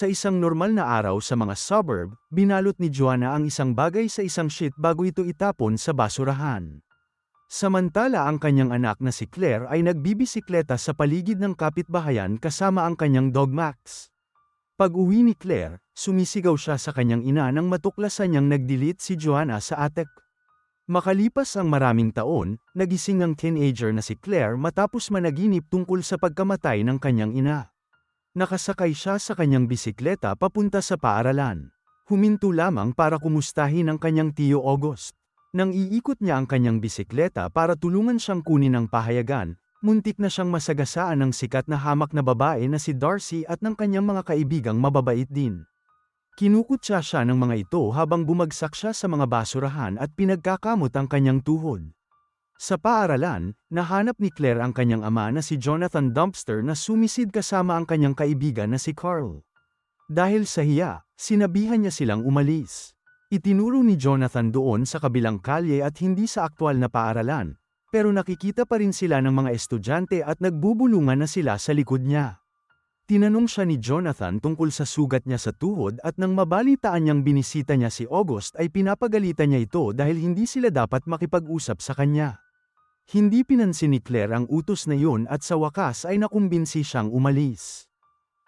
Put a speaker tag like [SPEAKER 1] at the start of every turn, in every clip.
[SPEAKER 1] Sa isang normal na araw sa mga suburb, binalot ni Joanna ang isang bagay sa isang sheet bago ito itapon sa basurahan. Samantala ang kanyang anak na si Claire ay nagbibisikleta sa paligid ng kapitbahayan kasama ang kanyang dog Max. Pag uwi ni Claire, sumisigaw siya sa kanyang ina nang matuklasan niyang nagdelete si Joanna sa attic. Makalipas ang maraming taon, nagising ang teenager na si Claire matapos managinip tungkol sa pagkamatay ng kanyang ina. Nakasakay siya sa kanyang bisikleta papunta sa paaralan. Huminto lamang para kumustahin ang kanyang tiyo August. Nang iikot niya ang kanyang bisikleta para tulungan siyang kunin ang pahayagan, muntik na siyang masagasaan ng sikat na hamak na babae na si Darcy at ng kanyang mga kaibigang mababait din. Kinukutsa siya ng mga ito habang bumagsak siya sa mga basurahan at pinagkakamot ang kanyang tuhod. Sa paaralan, nahanap ni Claire ang kanyang ama na si Jonathan Dumpster na sumisid kasama ang kanyang kaibigan na si Carl. Dahil sa hiya, sinabihan niya silang umalis. Itinuro ni Jonathan doon sa kabilang kalye at hindi sa aktwal na paaralan, pero nakikita pa rin sila ng mga estudyante at nagbubulungan na sila sa likod niya. Tinanong siya ni Jonathan tungkol sa sugat niya sa tuhod at nang mabalitaan niyang binisita niya si August ay pinapagalitan niya ito dahil hindi sila dapat makipag-usap sa kanya. Hindi pinansin ni Claire ang utos na yun at sa wakas ay nakumbinsi siyang umalis.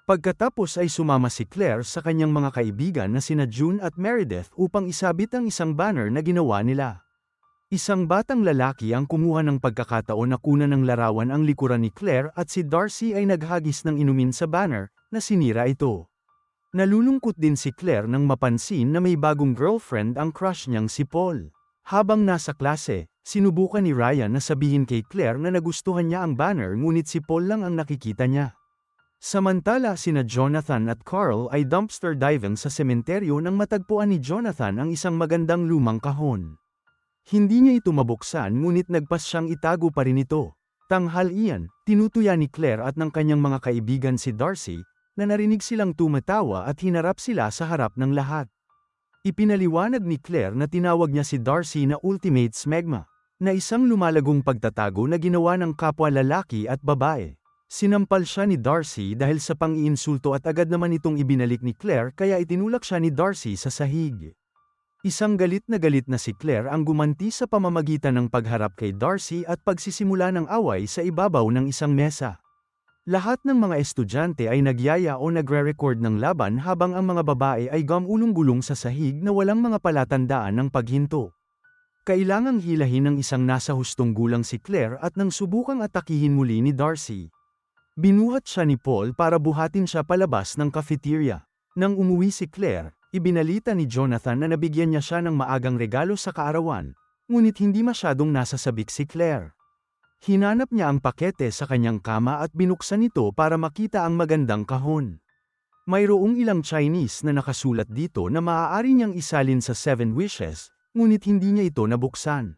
[SPEAKER 1] Pagkatapos ay sumama si Claire sa kanyang mga kaibigan na sina June at Meredith upang isabit ang isang banner na ginawa nila. Isang batang lalaki ang kumuha ng pagkakataon na kuna ng larawan ang likuran ni Claire at si Darcy ay naghagis ng inumin sa banner, na sinira ito. Nalulungkot din si Claire nang mapansin na may bagong girlfriend ang crush niyang si Paul. Habang nasa klase, sinubukan ni Ryan na sabihin kay Claire na nagustuhan niya ang banner ngunit si Paul lang ang nakikita niya. Samantala sina Jonathan at Carl ay dumpster diving sa sementeryo nang matagpuan ni Jonathan ang isang magandang lumang kahon. Hindi niya ito mabuksan ngunit nagpas siyang itago pa rin ito. Tanghal iyan, tinutuya ni Claire at ng kanyang mga kaibigan si Darcy, na narinig silang tumatawa at hinarap sila sa harap ng lahat. Ipinaliwanag ni Claire na tinawag niya si Darcy na ultimate smegma, na isang lumalagong pagtatago na ginawa ng kapwa lalaki at babae. Sinampal siya ni Darcy dahil sa pang-iinsulto at agad naman itong ibinalik ni Claire kaya itinulak siya ni Darcy sa sahig. Isang galit na galit na si Claire ang gumanti sa pamamagitan ng pagharap kay Darcy at pagsisimula ng away sa ibabaw ng isang mesa. Lahat ng mga estudyante ay nagyaya o nagre-record ng laban habang ang mga babae ay gamulong-gulong sa sahig na walang mga palatandaan ng paghinto. Kailangang hilahin ng isang nasa hustong gulang si Claire at nang subukang atakihin muli ni Darcy. Binuhat siya ni Paul para buhatin siya palabas ng cafeteria. Nang umuwi si Claire, ibinalita ni Jonathan na nabigyan niya siya ng maagang regalo sa kaarawan, ngunit hindi masyadong nasasabik si Claire. Hinanap niya ang pakete sa kanyang kama at binuksan ito para makita ang magandang kahon. Mayroong ilang Chinese na nakasulat dito na maaari niyang isalin sa Seven Wishes, ngunit hindi niya ito nabuksan.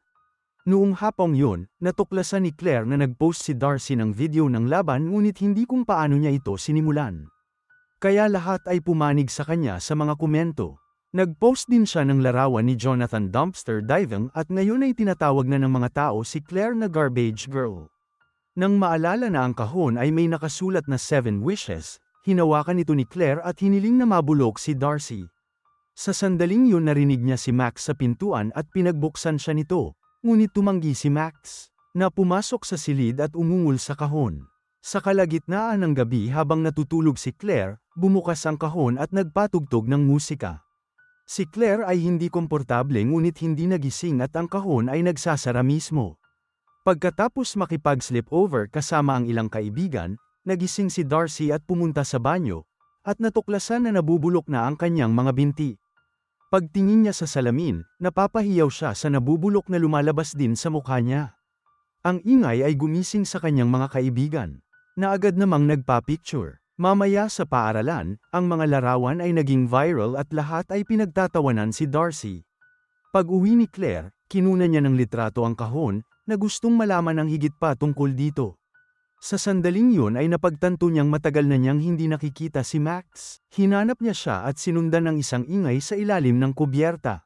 [SPEAKER 1] Noong hapong yun, natuklasan ni Claire na nag-post si Darcy ng video ng laban ngunit hindi kung paano niya ito sinimulan. Kaya lahat ay pumanig sa kanya sa mga komento. Nag-post din siya ng larawan ni Jonathan Dumpster Diving at ngayon ay tinatawag na ng mga tao si Claire na Garbage Girl. Nang maalala na ang kahon ay may nakasulat na Seven Wishes, hinawakan ito ni Claire at hiniling na mabulok si Darcy. Sa sandaling yun narinig niya si Max sa pintuan at pinagbuksan siya nito, ngunit tumanggi si Max, na pumasok sa silid at umungol sa kahon. Sa kalagitnaan ng gabi habang natutulog si Claire, bumukas ang kahon at nagpatugtog ng musika. Si Claire ay hindi komportable ngunit hindi nagising at ang kahon ay nagsasara mismo. Pagkatapos makipag-sleep over kasama ang ilang kaibigan, nagising si Darcy at pumunta sa banyo, at natuklasan na nabubulok na ang kanyang mga binti. Pagtingin niya sa salamin, napapahiyaw siya sa nabubulok na lumalabas din sa mukha niya. Ang ingay ay gumising sa kanyang mga kaibigan, na agad namang nagpa-picture. Mamaya sa paaralan, ang mga larawan ay naging viral at lahat ay pinagtatawanan si Darcy. Pag uwi ni Claire, kinuna niya ng litrato ang kahon, na gustong malaman ng higit pa tungkol dito. Sa sandaling yun ay napagtanto niyang matagal na niyang hindi nakikita si Max. Hinanap niya siya at sinundan ng isang ingay sa ilalim ng kubyerta.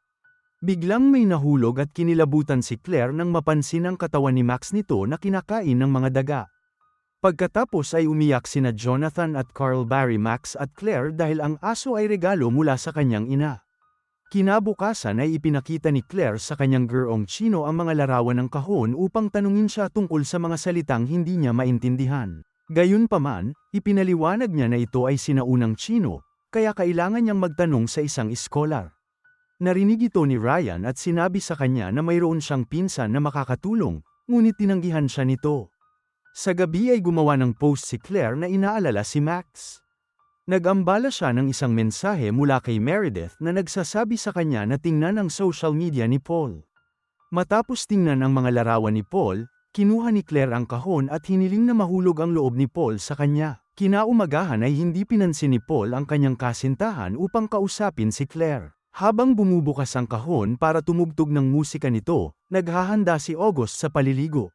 [SPEAKER 1] Biglang may nahulog at kinilabutan si Claire nang mapansin ang katawan ni Max nito na kinakain ng mga daga. Pagkatapos ay umiyak sina Jonathan at Carl Barry Max at Claire dahil ang aso ay regalo mula sa kanyang ina. Kinabukasan ay ipinakita ni Claire sa kanyang gurong chino ang mga larawan ng kahon upang tanungin siya tungkol sa mga salitang hindi niya maintindihan. Gayunpaman, ipinaliwanag niya na ito ay sinaunang chino, kaya kailangan niyang magtanong sa isang iskolar. Narinig ito ni Ryan at sinabi sa kanya na mayroon siyang pinsan na makakatulong, ngunit tinanggihan siya nito. Sa gabi ay gumawa ng post si Claire na inaalala si Max. Nagambala siya ng isang mensahe mula kay Meredith na nagsasabi sa kanya na tingnan ang social media ni Paul. Matapos tingnan ang mga larawan ni Paul, kinuha ni Claire ang kahon at hiniling na mahulog ang loob ni Paul sa kanya. Kinaumagahan ay hindi pinansin ni Paul ang kanyang kasintahan upang kausapin si Claire. Habang bumubukas ang kahon para tumugtog ng musika nito, naghahanda si August sa paliligo.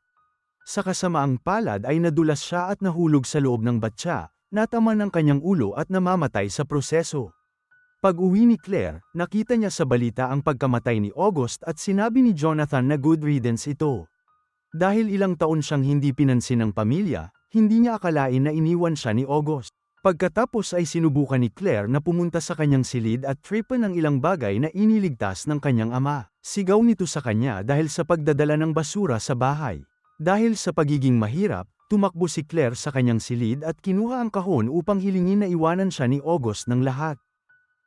[SPEAKER 1] Sa kasamaang palad ay nadulas siya at nahulog sa loob ng batya, natama ng kanyang ulo at namamatay sa proseso. Pag-uwi ni Claire, nakita niya sa balita ang pagkamatay ni August at sinabi ni Jonathan na good riddance ito. Dahil ilang taon siyang hindi pinansin ng pamilya, hindi niya akalain na iniwan siya ni August. Pagkatapos ay sinubukan ni Claire na pumunta sa kanyang silid at tripan ang ilang bagay na iniligtas ng kanyang ama. Sigaw nito sa kanya dahil sa pagdadala ng basura sa bahay. Dahil sa pagiging mahirap, Tumakbo si Claire sa kanyang silid at kinuha ang kahon upang hilingin na iwanan siya ni August ng lahat.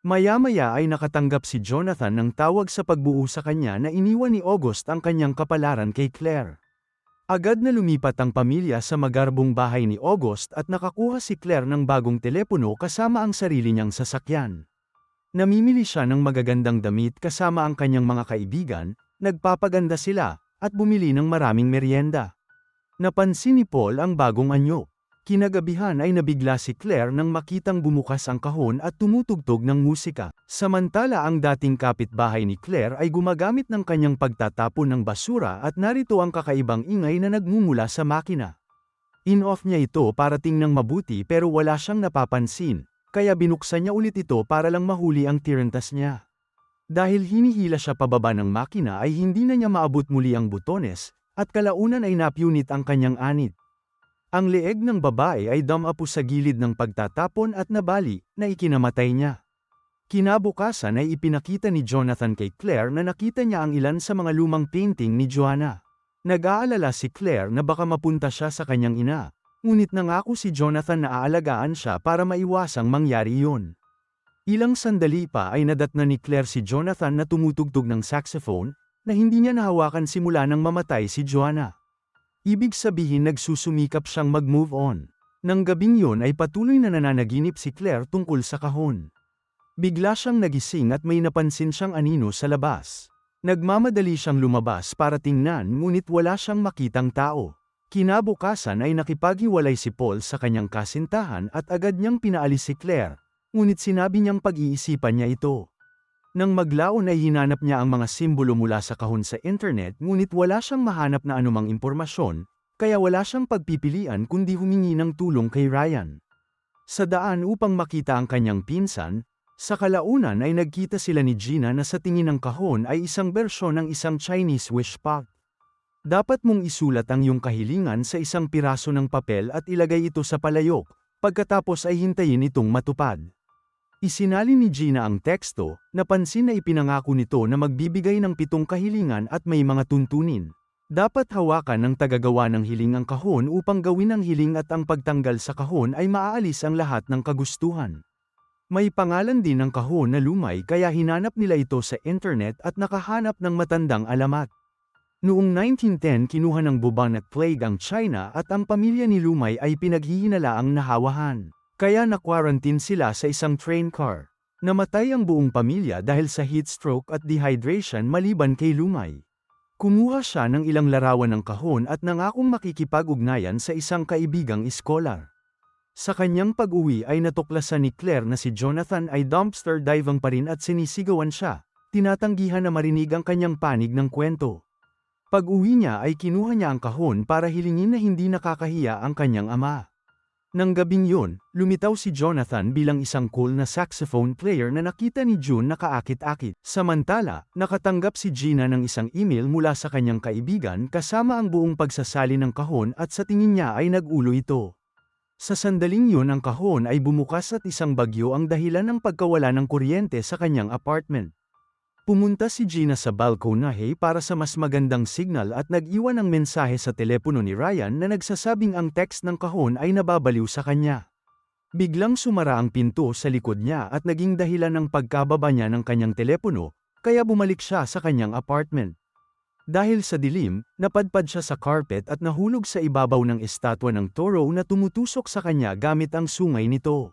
[SPEAKER 1] Maya-maya ay nakatanggap si Jonathan ng tawag sa pagbuo sa kanya na iniwan ni August ang kanyang kapalaran kay Claire. Agad na lumipat ang pamilya sa magarbong bahay ni August at nakakuha si Claire ng bagong telepono kasama ang sarili niyang sasakyan. Namimili siya ng magagandang damit kasama ang kanyang mga kaibigan, nagpapaganda sila, at bumili ng maraming merienda. Napansin ni Paul ang bagong anyo. Kinagabihan ay nabigla si Claire nang makitang bumukas ang kahon at tumutugtog ng musika. Samantala ang dating kapitbahay ni Claire ay gumagamit ng kanyang pagtatapon ng basura at narito ang kakaibang ingay na nagmumula sa makina. In-off niya ito para tingnang mabuti pero wala siyang napapansin, kaya binuksan niya ulit ito para lang mahuli ang tirantas niya. Dahil hinihila siya pababa ng makina ay hindi na niya maabot muli ang butones, at kalaunan ay napunit ang kanyang anit. Ang leeg ng babae ay damapo sa gilid ng pagtatapon at nabali, na ikinamatay niya. Kinabukasan ay ipinakita ni Jonathan kay Claire na nakita niya ang ilan sa mga lumang painting ni Joanna. Nag-aalala si Claire na baka mapunta siya sa kanyang ina, ngunit nangako si Jonathan na aalagaan siya para maiwasang mangyari yun. Ilang sandali pa ay nadatna ni Claire si Jonathan na tumutugtog ng saxophone, na hindi niya nahawakan simula nang mamatay si Joanna. Ibig sabihin nagsusumikap siyang mag-move on. Nang gabing yon ay patuloy na nananaginip si Claire tungkol sa kahon. Bigla siyang nagising at may napansin siyang anino sa labas. Nagmamadali siyang lumabas para tingnan ngunit wala siyang makitang tao. Kinabukasan ay nakipaghiwalay si Paul sa kanyang kasintahan at agad niyang pinaalis si Claire, ngunit sinabi niyang pag-iisipan niya ito. Nang maglaon ay hinanap niya ang mga simbolo mula sa kahon sa internet ngunit wala siyang mahanap na anumang impormasyon, kaya wala siyang pagpipilian kundi humingi ng tulong kay Ryan. Sa daan upang makita ang kanyang pinsan, sa kalaunan ay nagkita sila ni Gina na sa tingin ng kahon ay isang bersyon ng isang Chinese wish pot. Dapat mong isulat ang iyong kahilingan sa isang piraso ng papel at ilagay ito sa palayok, pagkatapos ay hintayin itong matupad. Isinali ni Gina ang teksto, napansin na ipinangako nito na magbibigay ng pitong kahilingan at may mga tuntunin. Dapat hawakan ng tagagawa ng hiling ang kahon upang gawin ang hiling at ang pagtanggal sa kahon ay maaalis ang lahat ng kagustuhan. May pangalan din ng kahon na lumay kaya hinanap nila ito sa internet at nakahanap ng matandang alamat. Noong 1910 kinuha ng bubonic plague ang China at ang pamilya ni Lumay ay pinaghihinalaang nahawahan. Kaya na-quarantine sila sa isang train car. Namatay ang buong pamilya dahil sa heat stroke at dehydration maliban kay Lumay. Kumuha siya ng ilang larawan ng kahon at nangakong makikipag-ugnayan sa isang kaibigang iskolar. Sa kanyang pag-uwi ay natuklasan ni Claire na si Jonathan ay dumpster diving pa rin at sinisigawan siya, tinatanggihan na marinig ang kanyang panig ng kwento. Pag-uwi niya ay kinuha niya ang kahon para hilingin na hindi nakakahiya ang kanyang ama. Nang gabing yun, lumitaw si Jonathan bilang isang cool na saxophone player na nakita ni June na kaakit-akit. Samantala, nakatanggap si Gina ng isang email mula sa kanyang kaibigan kasama ang buong pagsasali ng kahon at sa tingin niya ay nag-ulo ito. Sa sandaling yun ang kahon ay bumukas at isang bagyo ang dahilan ng pagkawala ng kuryente sa kanyang apartment. Pumunta si Gina sa balkonahe para sa mas magandang signal at nag-iwan ng mensahe sa telepono ni Ryan na nagsasabing ang text ng kahon ay nababaliw sa kanya. Biglang sumara ang pinto sa likod niya at naging dahilan ng pagkababa niya ng kanyang telepono, kaya bumalik siya sa kanyang apartment. Dahil sa dilim, napadpad siya sa carpet at nahulog sa ibabaw ng estatwa ng toro na tumutusok sa kanya gamit ang sungay nito.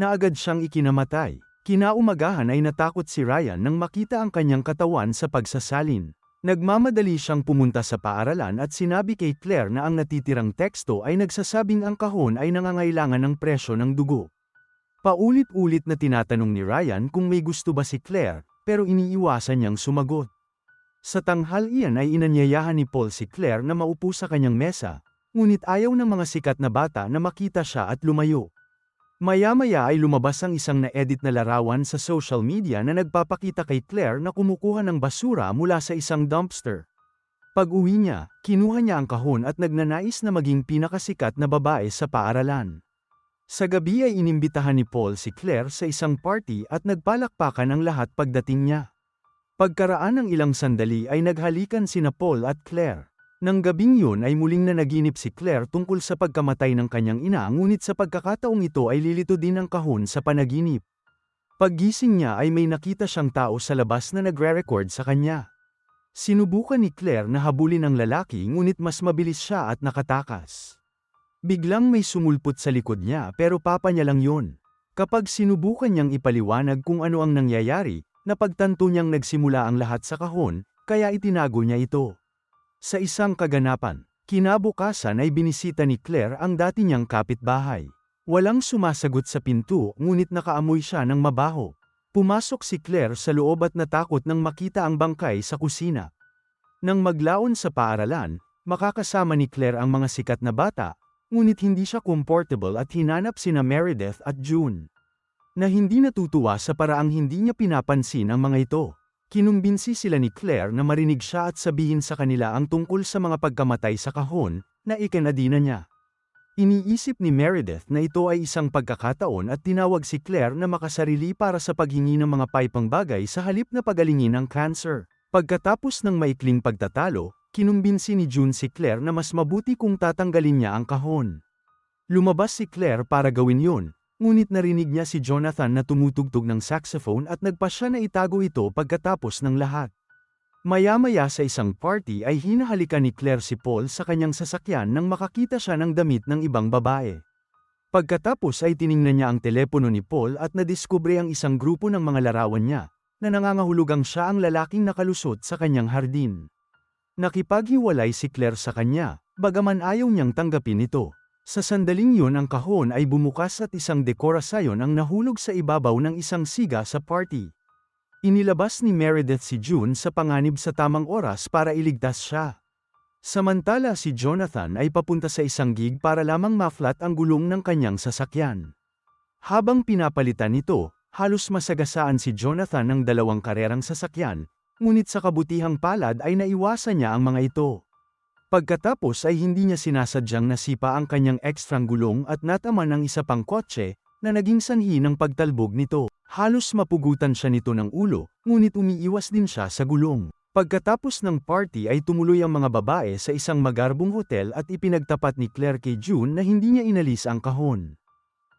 [SPEAKER 1] Naagad siyang ikinamatay. Kinaumagahan ay natakot si Ryan nang makita ang kanyang katawan sa pagsasalin. Nagmamadali siyang pumunta sa paaralan at sinabi kay Claire na ang natitirang teksto ay nagsasabing ang kahon ay nangangailangan ng presyo ng dugo. Paulit-ulit na tinatanong ni Ryan kung may gusto ba si Claire, pero iniiwasan niyang sumagot. Sa tanghal iyan ay inanyayahan ni Paul si Claire na maupo sa kanyang mesa, ngunit ayaw ng mga sikat na bata na makita siya at lumayo. Maya-maya ay lumabas ang isang na-edit na larawan sa social media na nagpapakita kay Claire na kumukuha ng basura mula sa isang dumpster. Pag-uwi niya, kinuha niya ang kahon at nagnanais na maging pinakasikat na babae sa paaralan. Sa gabi ay inimbitahan ni Paul si Claire sa isang party at nagpalakpakan ang lahat pagdating niya. Pagkaraan ng ilang sandali ay naghalikan sina Paul at Claire. Nang gabing yun ay muling nanaginip si Claire tungkol sa pagkamatay ng kanyang ina ngunit sa pagkakataong ito ay lilito din ang kahon sa panaginip. Paggising niya ay may nakita siyang tao sa labas na nagre-record sa kanya. Sinubukan ni Claire na habulin ang lalaki ngunit mas mabilis siya at nakatakas. Biglang may sumulpot sa likod niya pero papa niya lang yun. Kapag sinubukan niyang ipaliwanag kung ano ang nangyayari, napagtanto niyang nagsimula ang lahat sa kahon, kaya itinago niya ito. Sa isang kaganapan, kinabukasan ay binisita ni Claire ang dati niyang kapitbahay. Walang sumasagot sa pinto ngunit nakaamoy siya ng mabaho. Pumasok si Claire sa loob at natakot nang makita ang bangkay sa kusina. Nang maglaon sa paaralan, makakasama ni Claire ang mga sikat na bata, ngunit hindi siya comfortable at hinanap sina Meredith at June. Na hindi natutuwa sa paraang hindi niya pinapansin ang mga ito. Kinumbinsi sila ni Claire na marinig siya at sabihin sa kanila ang tungkol sa mga pagkamatay sa kahon, na ikanadina niya. Iniisip ni Meredith na ito ay isang pagkakataon at tinawag si Claire na makasarili para sa paghingi ng mga paipang bagay sa halip na pagalingin ang cancer. Pagkatapos ng maikling pagtatalo, kinumbinsi ni June si Claire na mas mabuti kung tatanggalin niya ang kahon. Lumabas si Claire para gawin yun, Ngunit narinig niya si Jonathan na tumutugtog ng saxophone at nagpa siya na itago ito pagkatapos ng lahat. Maya-maya sa isang party ay hinahalikan ni Claire si Paul sa kanyang sasakyan nang makakita siya ng damit ng ibang babae. Pagkatapos ay tiningnan niya ang telepono ni Paul at nadiskubre ang isang grupo ng mga larawan niya, na nangangahulugang siya ang lalaking nakalusot sa kanyang hardin. Nakipaghiwalay si Claire sa kanya, bagaman ayaw niyang tanggapin ito. Sa sandaling yun ang kahon ay bumukas at isang dekorasyon ang nahulog sa ibabaw ng isang siga sa party. Inilabas ni Meredith si June sa panganib sa tamang oras para iligtas siya. Samantala si Jonathan ay papunta sa isang gig para lamang ma-flat ang gulong ng kanyang sasakyan. Habang pinapalitan nito, halos masagasaan si Jonathan ng dalawang karerang sasakyan, ngunit sa kabutihang palad ay naiwasan niya ang mga ito. Pagkatapos ay hindi niya sinasadyang nasipa ang kanyang ekstrang gulong at natama ng isa pang kotse, na naging sanhi ng pagtalbog nito. Halos mapugutan siya nito ng ulo, ngunit umiiwas din siya sa gulong. Pagkatapos ng party ay tumuloy ang mga babae sa isang magarbong hotel at ipinagtapat ni Claire kay June na hindi niya inalis ang kahon.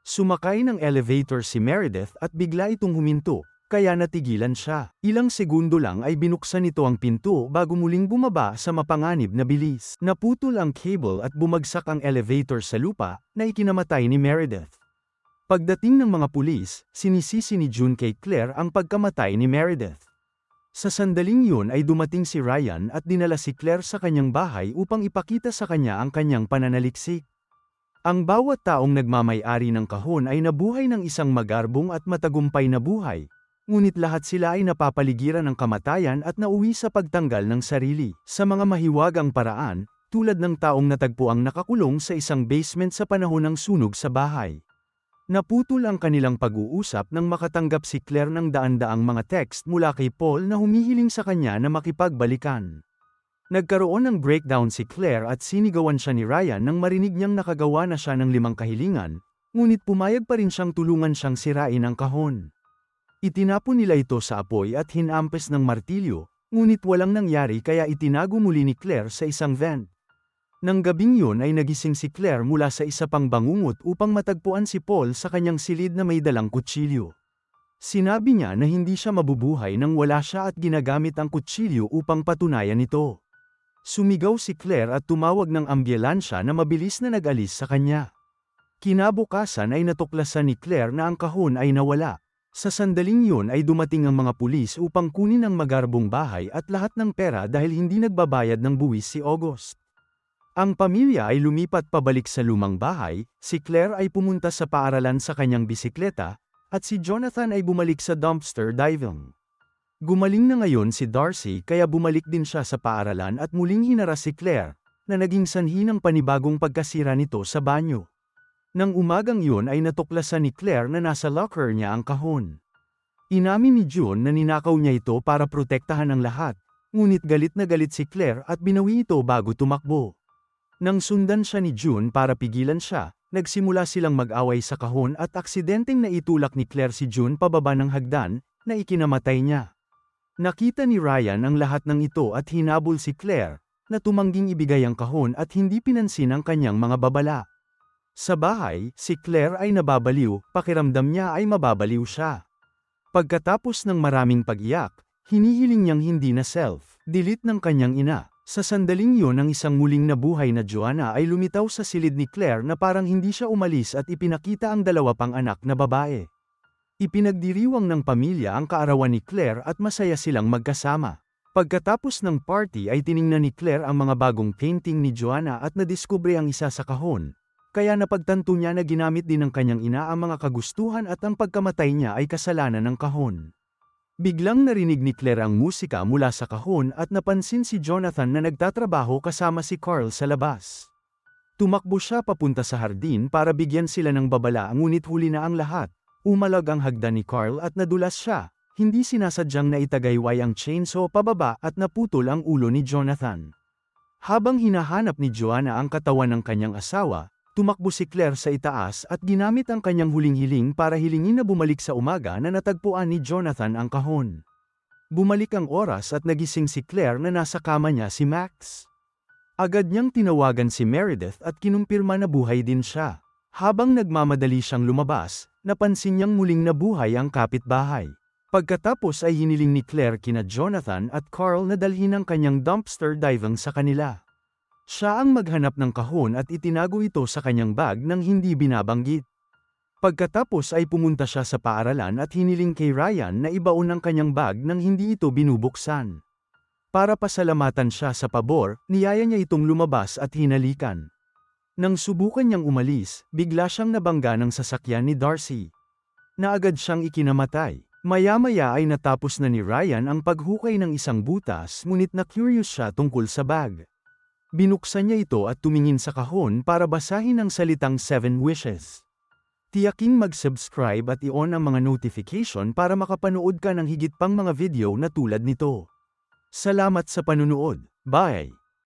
[SPEAKER 1] Sumakay ng elevator si Meredith at bigla itong huminto, kaya natigilan siya. Ilang segundo lang ay binuksan nito ang pinto bago muling bumaba sa mapanganib na bilis. Naputol ang cable at bumagsak ang elevator sa lupa, na ikinamatay ni Meredith. Pagdating ng mga pulis, sinisisi ni June kay Claire ang pagkamatay ni Meredith. Sa sandaling yun ay dumating si Ryan at dinala si Claire sa kanyang bahay upang ipakita sa kanya ang kanyang pananaliksik. Ang bawat taong nagmamay-ari ng kahon ay nabuhay ng isang magarbong at matagumpay na buhay, Ngunit lahat sila ay napapaligiran ng kamatayan at nauwi sa pagtanggal ng sarili. Sa mga mahiwagang paraan, tulad ng taong natagpuang nakakulong sa isang basement sa panahon ng sunog sa bahay. Naputol ang kanilang pag-uusap nang makatanggap si Claire ng daan-daang mga text mula kay Paul na humihiling sa kanya na makipagbalikan. Nagkaroon ng breakdown si Claire at sinigawan siya ni Ryan nang marinig niyang nakagawa na siya ng limang kahilingan, ngunit pumayag pa rin siyang tulungan siyang sirain ang kahon. Itinapon nila ito sa apoy at hinampes ng martilyo, ngunit walang nangyari kaya itinago muli ni Claire sa isang vent. Nang gabing yun ay nagising si Claire mula sa isa pang bangungot upang matagpuan si Paul sa kanyang silid na may dalang kutsilyo. Sinabi niya na hindi siya mabubuhay nang wala siya at ginagamit ang kutsilyo upang patunayan ito. Sumigaw si Claire at tumawag ng ambulansya na mabilis na nag-alis sa kanya. Kinabukasan ay natuklasan ni Claire na ang kahon ay nawala. Sa sandaling yun ay dumating ang mga pulis upang kunin ang magarbong bahay at lahat ng pera dahil hindi nagbabayad ng buwis si August. Ang pamilya ay lumipat pabalik sa lumang bahay, si Claire ay pumunta sa paaralan sa kanyang bisikleta, at si Jonathan ay bumalik sa dumpster diving. Gumaling na ngayon si Darcy kaya bumalik din siya sa paaralan at muling hinara si Claire, na naging sanhi ng panibagong pagkasira nito sa banyo. Nang umagang yun ay natuklasan ni Claire na nasa locker niya ang kahon. Inamin ni June na ninakaw niya ito para protektahan ang lahat, ngunit galit na galit si Claire at binawi ito bago tumakbo. Nang sundan siya ni June para pigilan siya, nagsimula silang mag-away sa kahon at aksidenteng naitulak ni Claire si June pababa ng hagdan, na ikinamatay niya. Nakita ni Ryan ang lahat ng ito at hinabol si Claire, na tumangging ibigay ang kahon at hindi pinansin ang kanyang mga babala. Sa bahay, si Claire ay nababaliw, pakiramdam niya ay mababaliw siya. Pagkatapos ng maraming pag-iyak, hinihiling niyang hindi na self-delete ng kanyang ina. Sa sandaling yun ang isang muling nabuhay na Joanna ay lumitaw sa silid ni Claire na parang hindi siya umalis at ipinakita ang dalawa pang anak na babae. Ipinagdiriwang ng pamilya ang kaarawan ni Claire at masaya silang magkasama. Pagkatapos ng party ay tiningnan ni Claire ang mga bagong painting ni Joanna at nadiskubre ang isa sa kahon. Kaya napagtanto niya na ginamit din ng kanyang ina ang mga kagustuhan at ang pagkamatay niya ay kasalanan ng kahon. Biglang narinig ni Claire ang musika mula sa kahon at napansin si Jonathan na nagtatrabaho kasama si Carl sa labas. Tumakbo siya papunta sa hardin para bigyan sila ng babala ngunit huli na ang lahat. Umalag ang hagdan ni Carl at nadulas siya. Hindi sinasadyang na itagayway ang chainsaw pababa at naputol ang ulo ni Jonathan. Habang hinahanap ni Joanna ang katawan ng kanyang asawa, Tumakbo si Claire sa itaas at ginamit ang kanyang huling hiling para hilingin na bumalik sa umaga na natagpuan ni Jonathan ang kahon. Bumalik ang oras at nagising si Claire na nasa kama niya si Max. Agad niyang tinawagan si Meredith at kinumpirma na buhay din siya. Habang nagmamadali siyang lumabas, napansin niyang muling nabuhay ang kapitbahay. Pagkatapos ay hiniling ni Claire kina Jonathan at Carl na dalhin ang kanyang dumpster diving sa kanila. Siya ang maghanap ng kahon at itinago ito sa kanyang bag nang hindi binabanggit. Pagkatapos ay pumunta siya sa paaralan at hiniling kay Ryan na ibaon ang kanyang bag nang hindi ito binubuksan. Para pasalamatan siya sa pabor, niyaya niya itong lumabas at hinalikan. Nang subukan niyang umalis, bigla siyang nabangga ng sasakyan ni Darcy. Naagad siyang ikinamatay. Maya-maya ay natapos na ni Ryan ang paghukay ng isang butas ngunit na-curious siya tungkol sa bag. Binuksan niya ito at tumingin sa kahon para basahin ang salitang 7 wishes. Tiyaking mag-subscribe at i-on ang mga notification para makapanood ka ng higit pang mga video na tulad nito. Salamat sa panunood. Bye!